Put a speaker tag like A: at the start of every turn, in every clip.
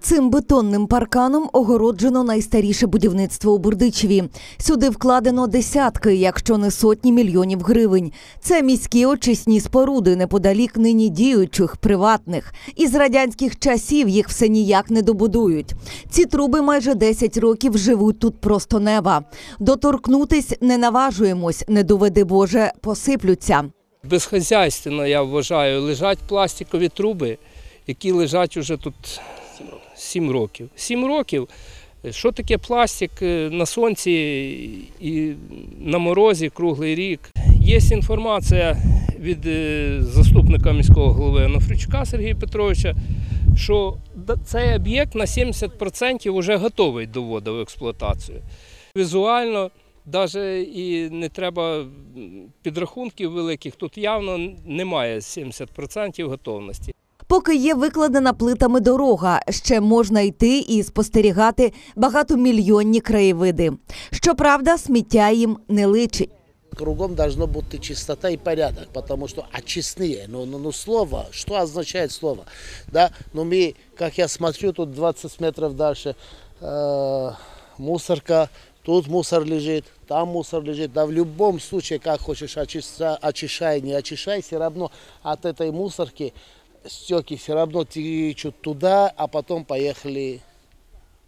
A: Цим бетонним парканом огороджено найстаріше будівництво у Бурдичеві. Сюди вкладено десятки, якщо не сотні мільйонів гривень. Це міські очисні споруди неподалік нині діючих приватних. Із радянських часів їх все ніяк не добудують. Ці труби майже 10 років живуть тут просто неба. Доторкнутись не наважуємось, не доведи Боже, посиплються.
B: Безхазяйственно, я вважаю, лежать пластикові труби, які лежать уже тут 7 років. 7 років. Що таке пластик е, на сонці і на морозі круглий рік? Є інформація від е, заступника міського голови Анафричука Сергія Петровича, що цей об'єкт на 70% вже готовий до вводу в експлуатацію. Візуально навіть і не треба підрахунків великих, тут явно немає 70% готовності.
A: Поки є викладена плитами дорога, ще можна йти і спостерігати багатомільйонні краєвиди. Щоправда, сміття їм не личить.
C: Кругом должно быть чистота и порядок, потому что очистные, ну, ну, ну слово, что означает слово, да, ну мы, как я смотрю, тут 20 метров дальше э, мусорка, тут мусор лежит, там мусор лежит, да в любом случае, как хочешь очищай, очищай, не очищай, все равно от этой мусорки стеки все равно течут туда, а потом поехали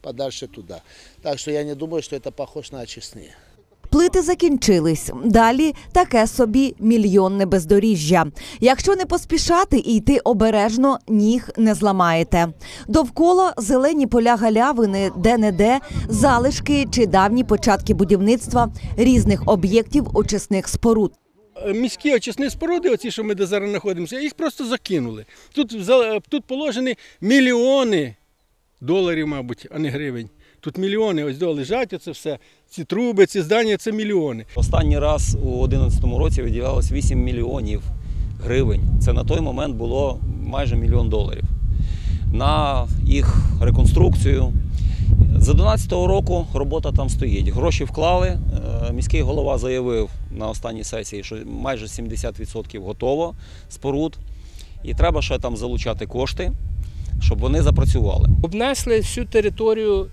C: подальше туда. Так что я не думаю, что это похоже на очистные.
A: Плити закінчились. Далі таке собі мільйонне бездоріжжя. Якщо не поспішати і йти обережно, ніг не зламаєте. Довкола зелені поля галявини, де-не-де, залишки чи давні початки будівництва різних об'єктів очисних споруд.
D: Міські очисні споруди, оці, що ми де зараз знаходимося, їх просто закинули. Тут, тут положені мільйони доларів, мабуть, а не гривень. Тут мільйони ось до лежать, оце все. Ці труби, ці здання це мільйони.
E: Останній раз у 2011 році виділялось 8 мільйонів гривень. Це на той момент було майже мільйон доларів. На їх реконструкцію. З 2011 року робота там стоїть. Гроші вклали. Е, Міський голова заявив на останній сесії, що майже 70% готово споруд. І треба ще там залучати кошти, щоб вони запрацювали.
B: Обнесли всю територію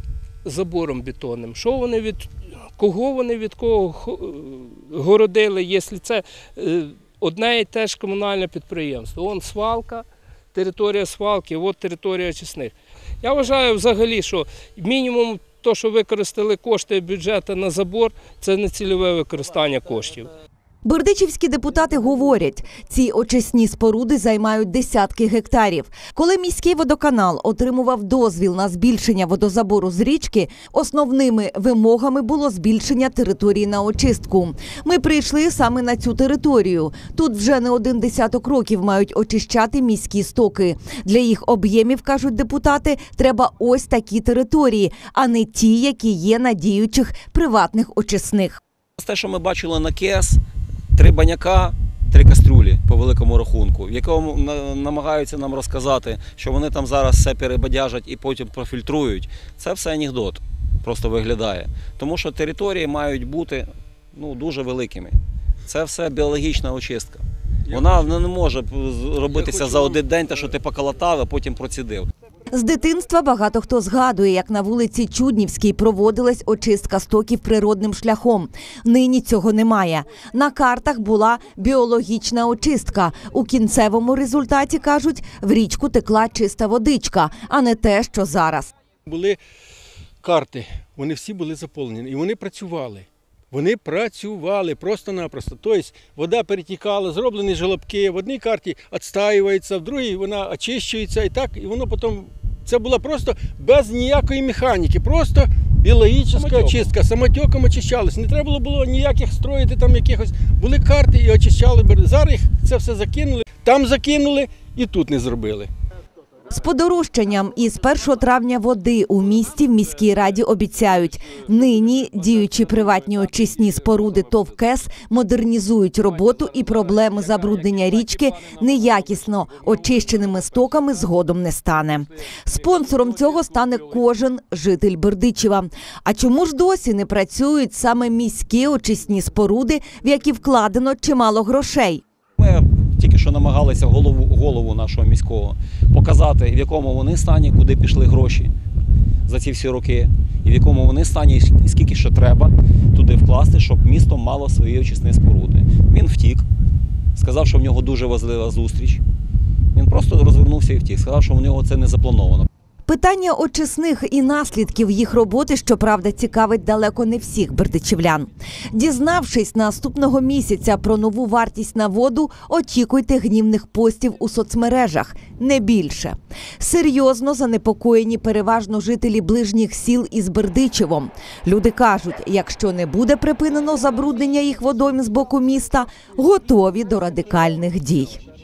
B: забором бетонним. Що вони від кого вони від кого е, городили, якщо це е, одне і те ж комунальне підприємство. Вон свалка, територія свалки, от територія очисних. Я вважаю взагалі, що мінімум то, що використали кошти бюджету на забор, це не цільове використання коштів.
A: Бердичівські депутати говорять, ці очисні споруди займають десятки гектарів. Коли міський водоканал отримував дозвіл на збільшення водозабору з річки, основними вимогами було збільшення території на очистку. Ми прийшли саме на цю територію. Тут вже не один десяток років мають очищати міські стоки. Для їх об'ємів кажуть депутати, треба ось такі території, а не ті, які є на діючих приватних очисних.
E: Те, що ми бачили на КЕС, три баняка, три кастрюлі по великому рахунку, в якому намагаються нам розказати, що вони там зараз все перебадяжать і потім профільтрують. Це все анекдот просто виглядає. Тому що території мають бути ну, дуже великими. Це все біологічна очистка. Вона не може робитися за один день, те, що ти поколотав, а потім процідив.
A: З дитинства багато хто згадує, як на вулиці Чуднівській проводилась очистка стоків природним шляхом. Нині цього немає. На картах була біологічна очистка. У кінцевому результаті кажуть, в річку текла чиста водичка, а не те, що зараз.
D: Були карти, вони всі були заповнені і вони працювали. Вони працювали просто-напросто. Тобто вода перетікала, зроблені жолобки, в одній карті відстаюється, в другій вона очищується і так, і воно потім. Це була просто без ніякої механіки, просто біологічна
B: Самотеком.
D: очистка, самотеком очищалось. Не треба було ніяких строїти там якихось. Були карти і очищали. Зараз їх це все закинули, там закинули і тут не зробили.
A: З подорожчанням із 1 травня води у місті в міській раді обіцяють. Нині діючі приватні очисні споруди ТОВ КЕС модернізують роботу і проблеми забруднення річки неякісно очищеними стоками згодом не стане. Спонсором цього стане кожен житель Бердичева. А чому ж досі не працюють саме міські очисні споруди, в які вкладено чимало грошей?
E: Ми що намагалися голову, голову нашого міського показати, в якому вони стані, куди пішли гроші за ці всі роки, і в якому вони стані, і скільки ще треба туди вкласти, щоб місто мало свої очисні споруди. Він втік, сказав, що в нього дуже важлива зустріч. Він просто розвернувся і втік. Сказав, що в нього це не заплановано.
A: Питання очисних і наслідків їх роботи, щоправда, цікавить далеко не всіх бердичівлян. Дізнавшись наступного місяця про нову вартість на воду, очікуйте гнівних постів у соцмережах, не більше. Серйозно занепокоєні переважно жителі ближніх сіл із Бердичевом. Люди кажуть, якщо не буде припинено забруднення їх водойм з боку міста, готові до радикальних дій.